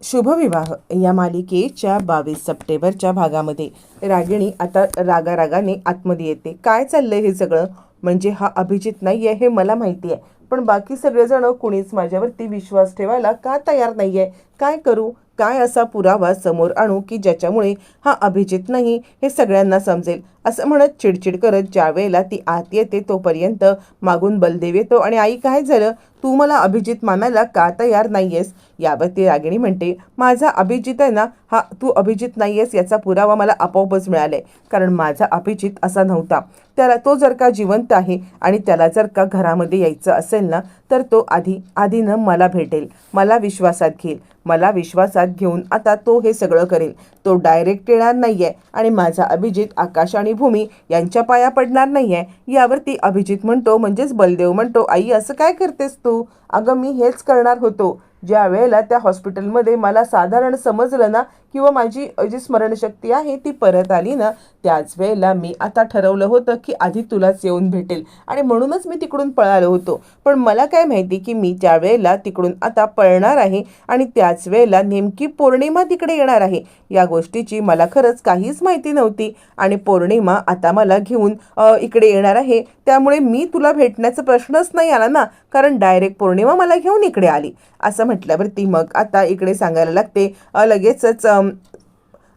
शुभविवाह या मालिकेच्या बावीस सप्टेंबरच्या भागामध्ये. रागिणी आता रागारागाने आतमध्ये येते. काय चाललंय हे सगळं? म्हणजे हा अभिजित नाही आहे हे मला माहिती आहे पण बाकी सगळेजण कुणीच माझ्यावरती विश्वास ठेवायला का तयार नाही आहे काय करू? काय असा पुरावा समोर आणू की ज्याच्यामुळे हा अभिजित नाही हे सगळ्यांना समजेल. असं म्हणत चिडचिड करत ज्या वेळेला ती आत येते तोपर्यंत मागून बलदेव येतो आणि आई काय झालं? तू मला अभिजित मानायला का तयार नाहीयेस? यावर ती रागिणी म्हणते माझा अभिजित आहे ना? हा तू अभिजित आहेस याचा पुरावा मला आपोआपच मिळाला आहे कारण माझा अभिजित असा नव्हता. त्याला तो जर का जिवंत आहे आणि त्याला जर का घरामध्ये यायचं असेल ना तर तो आधी आधीनं मला भेटेल. मला विश्वासात घेईल. मला विश्वासात घेऊन आता तो हे सगळं करेल. तो डायरेक्ट येणार नाही आहे आणि माझा अभिजित आकाश आणि भूमी यांच्या पाया पडणार नाही आहे यावरती अभिजित म्हणतो म्हणजेच बलदेव म्हणतो आई असं काय करतेस तू? अगं मी हेच करणार होतो. ज्या वेळेला त्या हॉस्पिटलमध्ये मला साधारण समजलं ना किंवा माझी जी स्मरणशक्ती आहे ती परत आली ना त्याच वेळेला मी आता ठरवलं होतं की आधी तुलाच येऊन भेटेल. आणि म्हणूनच मी तिकडून पळालो होतो. पण मला काय माहिती की मी त्या वेळेला तिकडून आता पळणार आहे आणि त्याच वेळेला नेमकी पौर्णिमा तिकडे येणार आहे या गोष्टीची मला खरंच काहीच माहिती नव्हती. आणि पौर्णिमा आता मला घेऊन इकडे येणार आहे. त्यामुळे मी तुला भेटण्याचा प्रश्नच नाही आला ना. कारण डायरेक्ट पौर्णिमा मला घेऊन इकडे आली. असं म्हटल्यावर ती मग. आता इकडे सांगायला लागते. लगेचच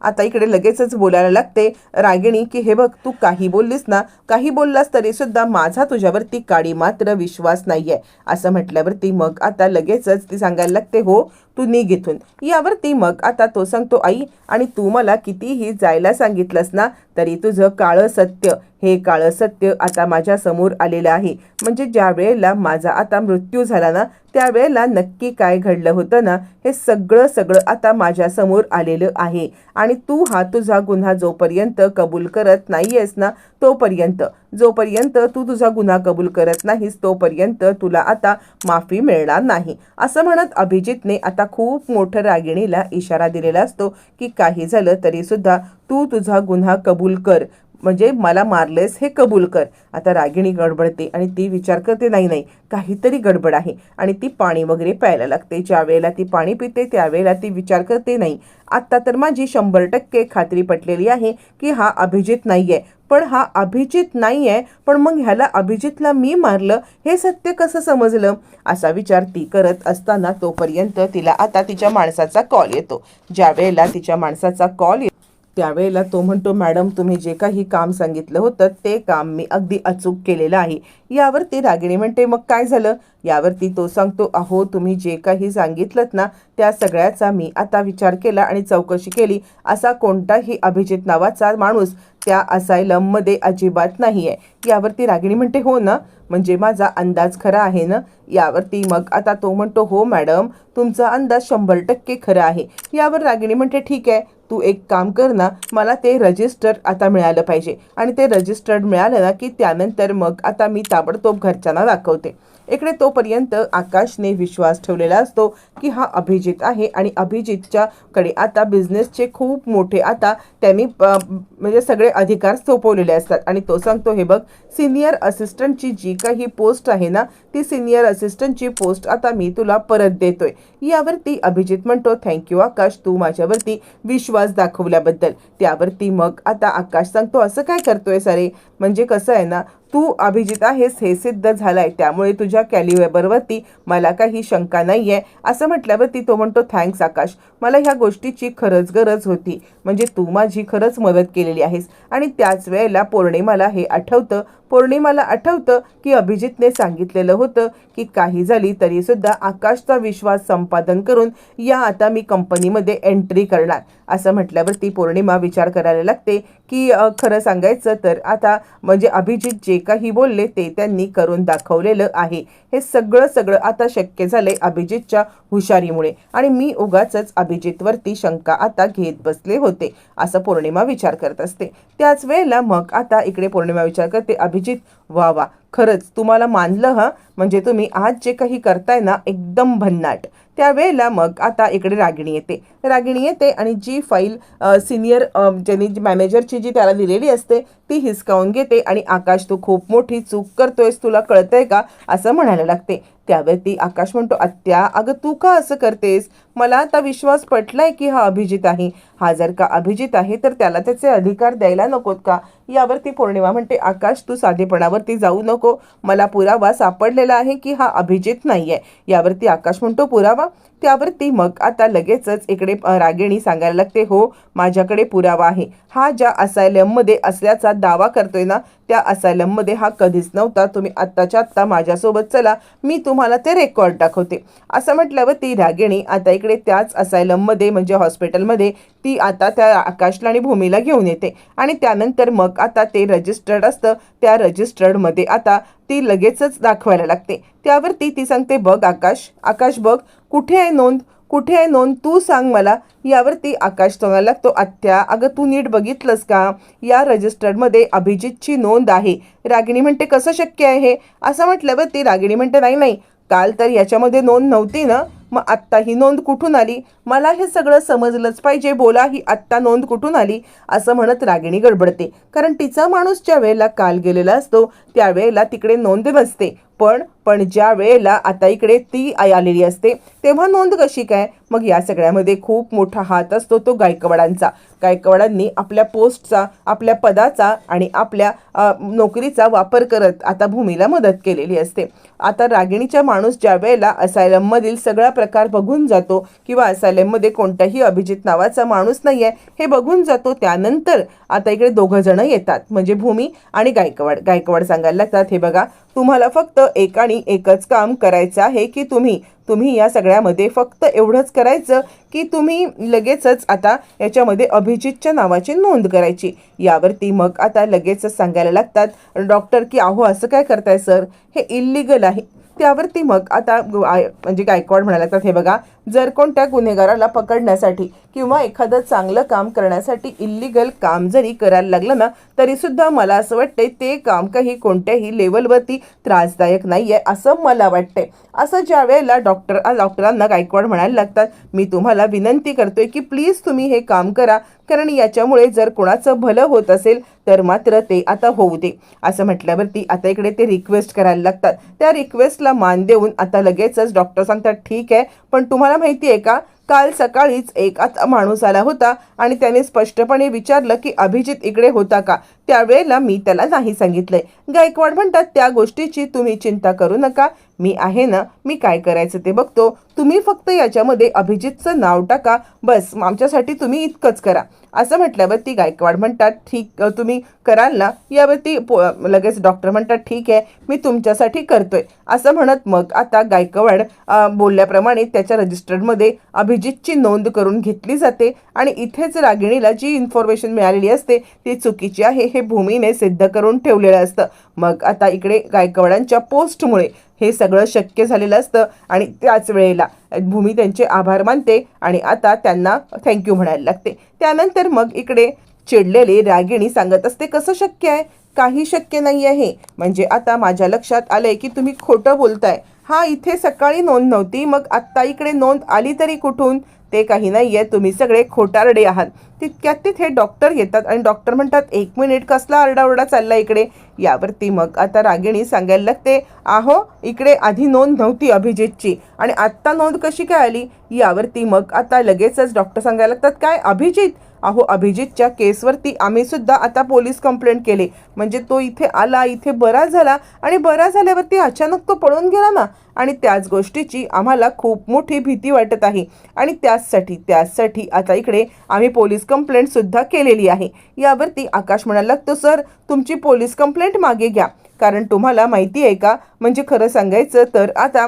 आता इकडे लगेचच बोलायला लागते. रागिणी की हे बघ तू काही बोललीस ना काही बोललास तरी सुद्धा माझा तुझ्यावरती काडी मात्र विश्वास नाही आहे असं म्हटल्यावरती मग आता लगेचच ती सांगायला लागते हो तू निघ इथून यावरती मग आता तो सांगतो आई आणि तू मला कितीही जायला सांगितलंस ना तरी तुझं काळं सत्य हे काळं सत्य आता माझ्यासमोर आलेलं आहे. म्हणजे ज्या वेळेला माझा आता मृत्यू झाला ना त्यावेळेला नक्की काय घडलं होतं ना हे सगळं सगळं आता माझ्यासमोर आलेलं आहे. आणि तू हा तुझा गुन्हा जोपर्यंत कबूल करत नाहीयेस ना तोपर्यंत. जोपर्यंत तू तुझा गुन्हा कबूल करत नाहीस तोपर्यंत तुला आता माफी मिळणार नाही. असं म्हणत अभिजितने आता खूप मोठं रागिणीला इशारा दिलेला असतो की काही झालं तरीसुद्धा तू तुझा गुन्हा कबूल कर. म्हणजे मला मारलेस हे कबूल कर. आता रागिणी गडबडते आणि ती विचार करते नाही नाही काहीतरी गडबड आहे. आणि ती पाणी वगैरे प्यायला लागते. ज्या वेळेला ती पाणी पिते त्यावेळेला ती विचार करते नाही आत्ता तर माझी शंभर टक्के खात्री पटलेली आहे की हा अभिजित नाही आहे पण हा अभिजित नाही आहे पण मग ह्याला अभिजितला मी मारलं हे सत्य कसं समजलं? असा विचार ती करत असताना तोपर्यंत तिला आता तिच्या माणसाचा कॉल येतो. ज्या वेळेला तिच्या माणसाचा कॉल येतो त्यावेळेला तो म्हणतो मॅडम तुम्ही जे काही काम सांगितलं होतं ते काम मी अगदी अचूक केलेलं आहे. यावरती रागिणी म्हणते मग काय झालं? यावरती तो सांगतो अहो तुम्ही जे काही सांगितलं ना त्या सगळ्याचा मी आता विचार केला आणि चौकशी केली. असा कोणताही अभिजित नावाचा माणूस त्या असायलममध्ये अजिबात नाही आहे यावरती रागिणी म्हणते हो ना म्हणजे माझा अंदाज खरा आहे ना? यावरती मग आता तो म्हणतो हो मॅडम तुमचा अंदाज शंभर टक्के खरा आहे. यावर रागिणी म्हणते ठीक आहे तू एक काम कर ना मला ते रजिस्टर आता मिळालं पाहिजे. आणि ते रजिस्टर्ड मिळालं ना की त्यानंतर मग आता मी ताबडतोब घरच्यांना दाखवते. इकडे तोपर्यंत आकाशने विश्वास ठेवलेला असतो की हा अभिजित आहे आणि अभिजितच्या कडे आता बिझनेसचे खूप मोठे आता त्यांनी म्हणजे सगळे अधिकार सोपवलेले असतात. आणि तो सांगतो हे बघ सिनियर असिस्टंटची जी काही पोस्ट आहे ना ती सिनियर असिस्टंटची पोस्ट आता मी तुला परत देतोय. यावरती अभिजित म्हणतो थँक्यू आकाश तू माझ्यावरती विश्वास दाखवल्याबद्दल. त्यावरती मग आता आकाश सांगतो असं काय करतोय सारे म्हणजे कसं आहे ना तू अभिजित आहेस हे सिद्ध झालाय. त्यामुळे तुझ्या कॅलिवेबरवरती मला काही शंका नाही आहे असं म्हटल्यावरती तो म्हणतो थँक्स आकाश. मला ह्या गोष्टीची खरंच गरज होती. म्हणजे तू माझी खरंच मदत केलेली आहेस. आणि त्याच वेळेला पौर्णिमाला हे आठवतं. पौर्णिमाला आठवतं की अभिजितने सांगितलेलं होतं की काही झाली तरीसुद्धा आकाशचा विश्वास संपादन करून या आता मी कंपनीमध्ये एंट्री करणार. असं म्हटल्यावरती पौर्णिमा विचार करायला लागते की खरं सांगायचं तर आता म्हणजे अभिजित जे काही बोलले ते त्यांनी करून दाखवलेलं आहे. हे सगळं सगळं आता शक्य झालंय अभिजितच्या हुशारीमुळे. आणि मी उगाचच अभिजितवरती शंका आता घेत बसले होते असं पौर्णिमा विचार करत असते. त्याच वेळेला मग आता इकडे पौर्णिमा विचार करते अभिजित. वा वा खरंच तुम्हाला मानलं हा? म्हणजे तुम्ही आज जे काही करताय ना एकदम भन्नाट. त्यावेळेला मग आता इकडे रागिणी येते. रागिणी येते आणि जी फाईल सिनियर ज्यांनी मॅनेजरची जी त्याला दिलेली असते ती हिसकावून घेते आणि आकाश तू खूप मोठी चूक करतोयस तुला कळतंय का? असं म्हणायला लागते. त्यावरती आकाश म्हणतो आत्या अगं तू का असं करतेस? मला आता विश्वास पटलाय की हा अभिजित आहे. हा जर का अभिजित आहे तर त्याला त्याचे अधिकार द्यायला नकोत का? यावरती पौर्णिमा म्हणते आकाश तू साधेपणावरती जाऊ नको. मला पुरावा सापडलेला आहे की हा अभिजित आहे यावरती आकाश म्हणतो पुरावा? त्यावरती मग आता लगेचच इकडे रागिणी सांगायला लागते हो माझ्याकडे पुरावा आहे. हा ज्या असायलममध्ये असल्याचा दावा करतोय ना त्या असायलममध्ये हा कधीच नव्हता. तुम्ही आत्ताच्या आत्ता माझ्यासोबत चला मी तुम्हाला ते रेकॉर्ड दाखवते. असं म्हटल्यावर ती रागिणी आता इकडे त्याच असायलममध्ये म्हणजे हॉस्पिटलमध्ये ती ती आता त्या आकाशला आणि भूमीला घेऊन येते. आणि त्यानंतर मग आता ते रजिस्टर्ड असतं. त्या रजिस्टर्डमध्ये आता ती लगेचच दाखवायला लागते. त्यावरती ती सांगते बघ आकाश आकाश बघ कुठे आहे नोंद? कुठे आहे नोंद? तू सांग मला. यावरती आकाश सांगायला लागतो आत्या अगं तू नीट बघितलंस का? या रजिस्टर्डमध्ये अभिजितची नोंद आहे. रागिणी म्हणते कसं शक्य आहे असं असं म्हटल्यावर ती रागिणी म्हणते नाही नाही. काल तर याच्यामध्ये नोंद नव्हती ना? मग आत्ता ही नोंद कुठून आली? मला हे सगळं समजलंच पाहिजे. बोला ही आत्ता नोंद कुठून आली? असं म्हणत रागिणी गडबडते. कारण तिचा माणूस ज्या वेळेला काल गेलेला असतो त्यावेळेला तिकडे नोंद नसते पण पण ज्या वेळेला आता इकडे ती आई आलेली असते तेव्हा नोंद कशी काय? मग या सगळ्यामध्ये खूप मोठा हात असतो तो गायकवाडांचा. गायकवाडांनी आपल्या पोस्टचा आपल्या पदाचा आणि आपल्या नोकरीचा वापर करत आता भूमीला मदत केलेली असते. आता रागिणीच्या माणूस ज्या वेळेला असायलममधील सगळा प्रकार बघून जातो किंवा असायलममध्ये कोणताही अभिजित नावाचा माणूस नाही आहे हे बघून जातो त्यानंतर आता इकडे दोघं जण येतात. म्हणजे भूमी आणि गायकवाड. गायकवाड सांगायला लागतात हे बघा तुम्हाला फक्त एकाने एकच काम करायचं आहे की तुम्ही तुम्ही या सगळ्यामध्ये फक्त एवढंच करायचं की तुम्ही लगेचच आता याच्यामध्ये अभिजितच्या नावाची नोंद करायची. यावरती मग आता लगेचच सांगायला लागतात डॉक्टर की अहो असं काय करताय सर? हे इल्लिगल आहे. त्यावरती मग आता म्हणजे गायकवाड म्हणायला लागतात हे बघा जर कोणत्या गुन्हेगाराला पकडण्यासाठी किंवा एखादं चांगलं काम करण्यासाठी इल्लिगल काम जरी करायला लागलं ना तरीसुद्धा मला असं वाटतंय ते काम काही कोणत्याही लेवलवरती त्रासदायक नाही आहे असं मला वाटतंय. असं ज्या वेळेला डॉक्टर डॉक्टरांना गायकवाड म्हणायला लागतात मी तुम्हाला विनंती करतोय की प्लीज तुम्ही हे काम करा कारण याच्यामुळे जर कोणाचं भलं होत असेल तर मात्र ते आता होऊ दे. असं म्हटल्यावरती आता इकडे ते रिक्वेस्ट करायला लागतात. त्या रिक्वेस्टला मान देऊन आता लगेचच डॉक्टर सांगतात ठीक आहे पण तुम्हाला तुम्हाला माहिती आहे का? काल सकाळीच एक आता माणूस आला होता आणि त्याने स्पष्टपणे विचारलं की अभिजित इकडे होता का? त्यावेळेला मी त्याला नाही सांगितलंय. गायकवाड म्हणतात त्या गोष्टीची तुम्ही चिंता करू नका. मी आहे ना मी काय करायचं ते बघतो. तुम्ही फक्त याच्यामध्ये अभिजितचं नाव टाका. बस आमच्यासाठी तुम्ही इतकंच करा. असं म्हटल्यावर ती गायकवाड म्हणतात ठीक तुम्ही कराल ना? यावरती पो लगेच डॉक्टर म्हणतात ठीक आहे मी तुमच्यासाठी करतोय. असं म्हणत मग आता गायकवाड बोलल्याप्रमाणे त्याच्या रजिस्टर्डमध्ये अभिजितची नोंद करून घेतली जाते आणि इथेच रागिणीला जी इन्फॉर्मेशन मिळालेली असते ती चुकीची आहे हे भूमीने सिद्ध करून ठेवलेलं असतं. मग आता इकडे गायकवाडांच्या पोस्टमुळे हे सगळं शक्य झालेलं असतं आणि त्याच वेळेला भूमी त्यांचे आभार मानते आणि आता त्यांना थँक्यू म्हणायला लागते. त्यानंतर मग इकडे चिडलेली रागिणी सांगत असते कसं शक्य आहे? काही शक्य नाही आहे म्हणजे आता माझ्या लक्षात आलंय की तुम्ही खोटं बोलताय. हा इथे सकाळी नोंद नव्हती. मग आत्ता इकडे नोंद आली तरी कुठून? ते काही नाही आहे तुम्ही सगळे खोटारडे आहात. तितक्यात तिथे डॉक्टर येतात आणि डॉक्टर म्हणतात एक मिनिट कसला आरडाओरडा चालला इकडे? यावरती मग आता रागिणी सांगायला लागते आहो इकडे आधी नोंद नव्हती अभिजितची आणि आत्ता नोंद कशी काय आली? यावरती मग आता लगेचच डॉक्टर सांगायला लागतात काय अभिजित? अहो अभिजितच्या केसवरती आम्ही सुद्धा आता पोलीस कंप्लेंट केली. म्हणजे तो इथे आला इथे बरा झाला आणि बरा झाल्यावरती अचानक तो पळून गेला ना. आणि त्याच गोष्टीची आम्हाला खूप मोठी भीती वाटत आहे. आणि त्याचसाठी त्याचसाठी आता इकडे आम्ही पोलीस कंप्लेंट सुद्धा केलेली आहे. यावरती आकाश म्हणायला लागतो सर तुमची पोलीस कंप्लेंट मागे घ्या. कारण तुम्हाला माहिती आहे का? म्हणजे खरं सांगायचं तर आता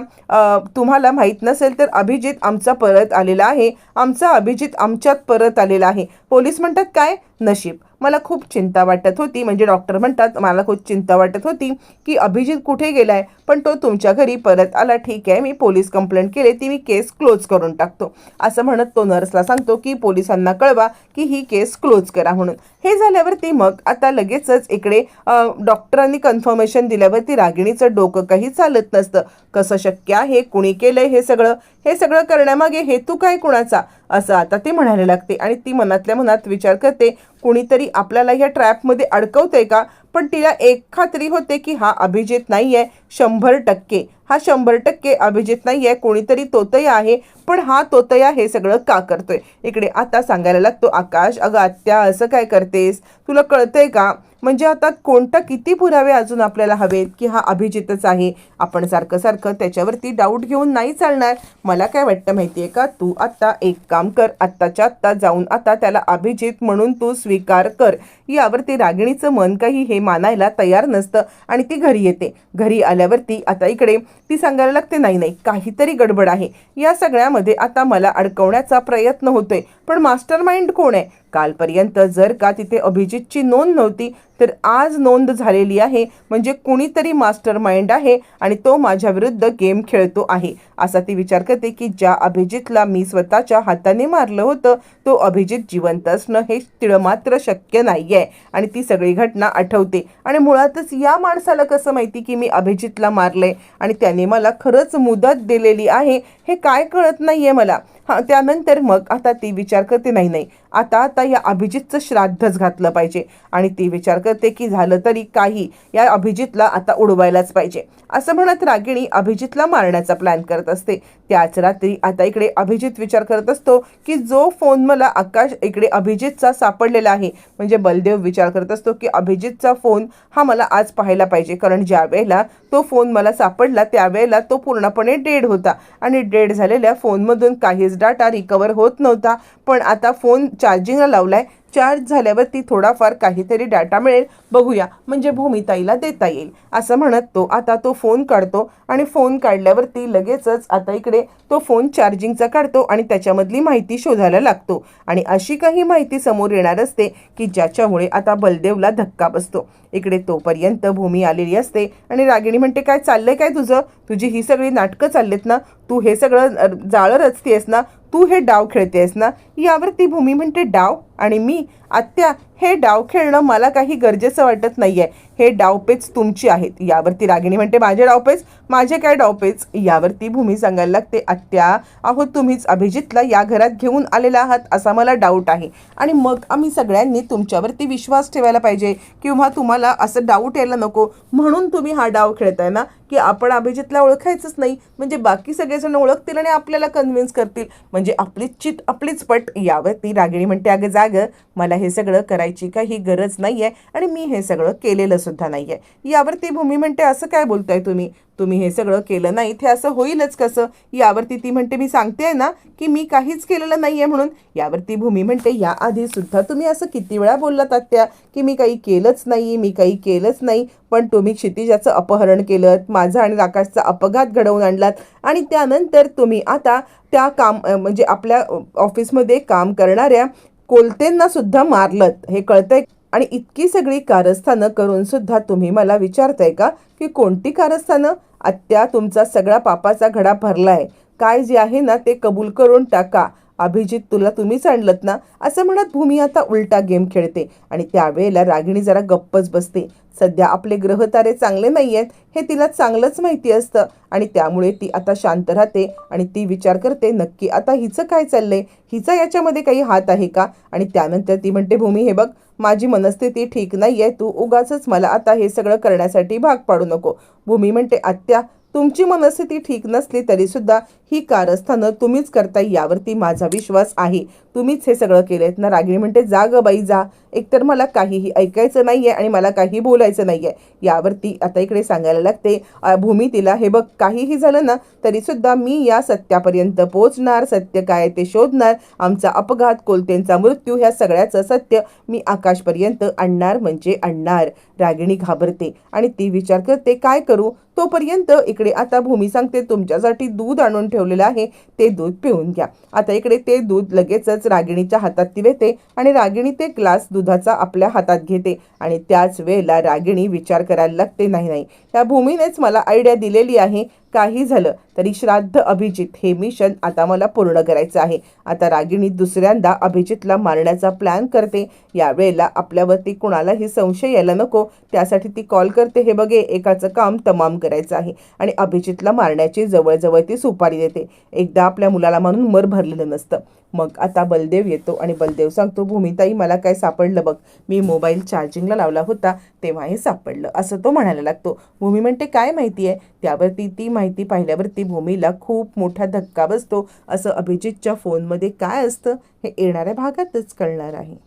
तुम्हाला माहीत नसेल तर अभिजित आमचा परत आलेला आहे. आमचा अभिजित आमच्यात परत आलेला आहे. पोलीस म्हणतात काय? नशीब. मला खूप चिंता वाटत होती. म्हणजे डॉक्टर म्हणतात मला खूप चिंता वाटत होती की अभिजित कुठे गेलाय? पण तो तुमच्या घरी परत आला ठीक आहे मी पोलीस कंप्लेंट केली ती मी केस क्लोज करून टाकतो. असं म्हणत तो नर्सला सांगतो की पोलिसांना कळवा की ही केस क्लोज करा म्हणून. हे झाल्यावरती मग आता लगेचच इकडे डॉक्टरांनी कन्फर्मेशन दिल्यावरती रागिणीचं डोकं काही चालत नसतं. कसं शक्य आहे कुणी केलंय हे सगळं? हे सगळं करण्यामागे हेतू काय कुणाचा? असं आता ती म्हणायला लागते आणि ती मनातल्या मनात विचार करते कुणीतरी आपल्याला ह्या ट्रॅपमध्ये अडकवतंय का? पण तिला एक खात्री होते की हा अभिजित नाही आहे शंभर टक्के. हा शंभर टक्के अभिजित नाही आहे कोणीतरी तोतया आहे पण हा तोतया हे सगळं का करतोय? इकडे आता सांगायला लागतो आकाश अगं आत्या असं काय करतेस? तुला कळतंय का? म्हणजे आता कोणता किती पुरावे अजून आपल्याला हवेत की हा अभिजितच आहे? आपण सारखं सारखं त्याच्यावरती डाऊट घेऊन नाही चालणार. मला काय वाटतं माहिती आहे का? तू आत्ता एक काम कर आत्ताच्या आत्ता जाऊन आता त्याला अभिजित म्हणून तू स्वीकार कर. यावरती रागिणीचं मन काही हे मानायला तयार नसतं आणि ती घरी येते. घरी आल्यावरती आता इकडे ती सांगायला लागते नाही नाही काहीतरी गडबड आहे. या सगळ्यामध्ये आता मला अडकवण्याचा प्रयत्न होतोय. पण मास्टर माइंड कोण आहे? कालपर्यंत जर का तिथे अभिजितची नोंद नव्हती तर आज नोंद झालेली आहे. म्हणजे कुणीतरी मास्टर माइंड आहे आणि तो माझ्या विरुद्ध गेम खेळतो आहे. असा ती विचार करते की ज्या अभिजितला मी स्वतःच्या हाताने मारलं होतं तो अभिजित जिवंत असणं हे तिळमात्र शक्य नाही आहे आणि ती सगळी घटना आठवते. आणि मुळातच या माणसाला कसं माहिती की मी अभिजितला आहे आणि त्याने मला खरंच मुदत दिलेली आहे हे काय कळत नाहीये मला. हां त्यानंतर मग आता ती विचार करते नाही नाही आता आता या अभिजितचं श्राद्धच घातलं पाहिजे. आणि ती विचार करते की झालं तरी काही या अभिजितला आता उडवायलाच पाहिजे. असं म्हणत रागिणी अभिजितला मारण्याचा प्लॅन करत असते. त्याच रात्री आता इकडे अभिजित विचार करत असतो की जो फोन मला आकाश इकडे अभिजितचा सापडलेला आहे. म्हणजे बलदेव विचार करत असतो की अभिजितचा फोन हा मला आज पाहायला पाहिजे. कारण ज्या वेळेला तो फोन मला सापडला त्यावेळेला तो पूर्णपणे डेड होता. आणि डेड झालेल्या फोनमधून काहीच डाटा रिकवर होत नव्हता. पण आता फोन चार्जिंगला लावलाय. चार्ज झाल्यावरती थोडाफार काहीतरी डाटा मिळेल. बघूया. म्हणजे भूमिताईला देता येईल. असं म्हणत तो आता तो फोन काढतो आणि फोन काढल्यावरती लगेचच आता इकडे तो फोन चार्जिंगचा काढतो आणि त्याच्यामधली माहिती शोधायला लागतो. आणि अशी काही माहिती समोर येणार असते की ज्याच्यामुळे आता बलदेवला धक्का बसतो. इकडे तोपर्यंत भूमी आलेली असते आणि रागिणी म्हणते काय चाललंय? काय तुझं? तुझी ही सगळी नाटकं चाललेत ना? तू हे सगळं जाळं रचतेस ना? तू हे डाव खेळतेस ना? यावर ती भूमी म्हणते डाव आणि मी आत्या हे डाव खेळणं मला काही गरजेचं वाटत नाही आहे हे डावपेच तुमची आहेत. यावरती रागिणी म्हणते माझे डावपेच माझे काय डावपेच? यावरती भूमी सांगायला लागते आत्या अहो तुम्हीच अभिजितला या घरात घेऊन आलेला आहात असा मला डाऊट आहे. आणि मग आम्ही सगळ्यांनी तुमच्यावरती विश्वास ठेवायला पाहिजे किंवा तुम्हाला असं डाऊट यायला नको. म्हणून तुम्ही हा डाव खेळताय ना की आपण अभिजितला ओळखायचंच नाही. म्हणजे बाकी सगळेजण ओळखतील आणि आपल्याला कन्व्हिन्स करतील. म्हणजे आपलीच चित आपलीच पट. यावरती रागिणी म्हणते अगं जाग. मला हे हे सगळं करायची काही गरज नाही आहे आणि मी हे सगळं केलेलं सुद्धा नाही आहे यावरती भूमी म्हणते असं काय बोलताय तुम्ही? तुम्ही हे सगळं केलं नाही ते असं होईलच कसं? यावरती ती म्हणते मी सांगते ना की मी काहीच केलेलं नाही आहे म्हणून. यावरती भूमी म्हणते याआधी सुद्धा तुम्ही असं किती वेळा बोललात आत्या की मी काही केलंच नाही मी काही केलंच नाही पण तुम्ही क्षितिजाचं अपहरण केलं माझा आणि आकाशचा अपघात घडवून आणलात आणि त्यानंतर तुम्ही आता त्या काम म्हणजे आपल्या ऑफिसमध्ये काम करणाऱ्या कोलतेंना सुद्धा मारलत हे कळतंय? आणि इतकी सगळी कारस्थानं करून सुद्धा तुम्ही मला विचारताय का की कोणती कारस्थानं? आत्या तुमचा सगळा पापाचा घडा भरलाय. काय जे आहे ना ते कबूल करून टाका. अभिजित तुला तुम्हीच आणलत ना? असं म्हणत भूमी आता उलटा गेम खेळते. आणि त्यावेळेला रागिणी जरा गप्पच बसते. सध्या आपले ग्रहतारे चांगले नाही आहेत हे तिला चांगलंच माहिती असतं. आणि त्यामुळे ती आता शांत राहते आणि ती विचार करते नक्की आता हिचं काय चाललंय? हिचा याच्यामध्ये काही हात आहे का? आणि त्यानंतर ती म्हणते भूमी हे बघ माझी मनस्थिती ठीक नाही आहे तू उगाचच मला आता हे सगळं करण्यासाठी भाग पाडू नको. भूमी म्हणते आत्या तुमची मनस्थिती ठीक नसली तरी सुद्धा ही कारस्थानं तुम्हीच करताय यावरती माझा विश्वास आहे. तुम्हीच हे सगळं केलेत. ना रागिणी म्हणते जा ग बाई जा. एकतर मला काहीही ऐकायचं नाहीये आणि मला काही बोलायचं नाहीये. यावरती आता इकडे सांगायला लागते भूमी तिला हे बघ काहीही झालं ना तरी सुद्धा मी या सत्यापर्यंत पोहोचणार. सत्य काय ते शोधणार. आमचा अपघात कोलतेंचा मृत्यू ह्या सगळ्याचं सत्य मी आकाशपर्यंत आणणार म्हणजे आणणार. रागिणी घाबरते आणि ती विचार करते काय करू? तोपर्यंत इकडे आता भूमी सांगते तुमच्यासाठी दूध आणून ठेवलेलं आहे ते दूध पिऊन घ्या. आता इकडे ते दूध लगेचच रागिणीच्या हातात ती वेते आणि रागिणी ते ग्लास दुधाचा आपल्या हातात घेते आणि त्याच वेळेला रागिणी विचार करायला लागते नाही नाही त्या भूमीनेच मला आयडिया दिलेली आहे काही झालं तरी श्राद्ध अभिजित हे मिशन आता मला पूर्ण करायचं आहे. आता रागिणी दुसऱ्यांदा अभिजितला मारण्याचा प्लॅन करते. यावेळेला आपल्यावरती कुणालाही संशय यायला नको. त्यासाठी ती कॉल करते. हे बघे एकाचं काम तमाम करायचं आहे. आणि अभिजितला मारण्याची जवळजवळ ती सुपारी देते. एकदा आपल्या मुलाला म्हणून मर भरलेलं नसतं. मग आता बलदेव येतो आणि बलदेव सांगतो भूमिताई मला काय सापडलं बघ. मी मोबाईल चार्जिंगला लावला होता तेव्हा हे सापडलं. असं तो म्हणायला लागतो. भूमी म्हणते काय माहिती आहे? त्यावरती ती माहिती पाहिल्यावरती भूमीला खूप मोठा धक्का बसतो. असं अभिजितच्या फोनमध्ये काय असतं हे येणाऱ्या भागातच कळणार आहे.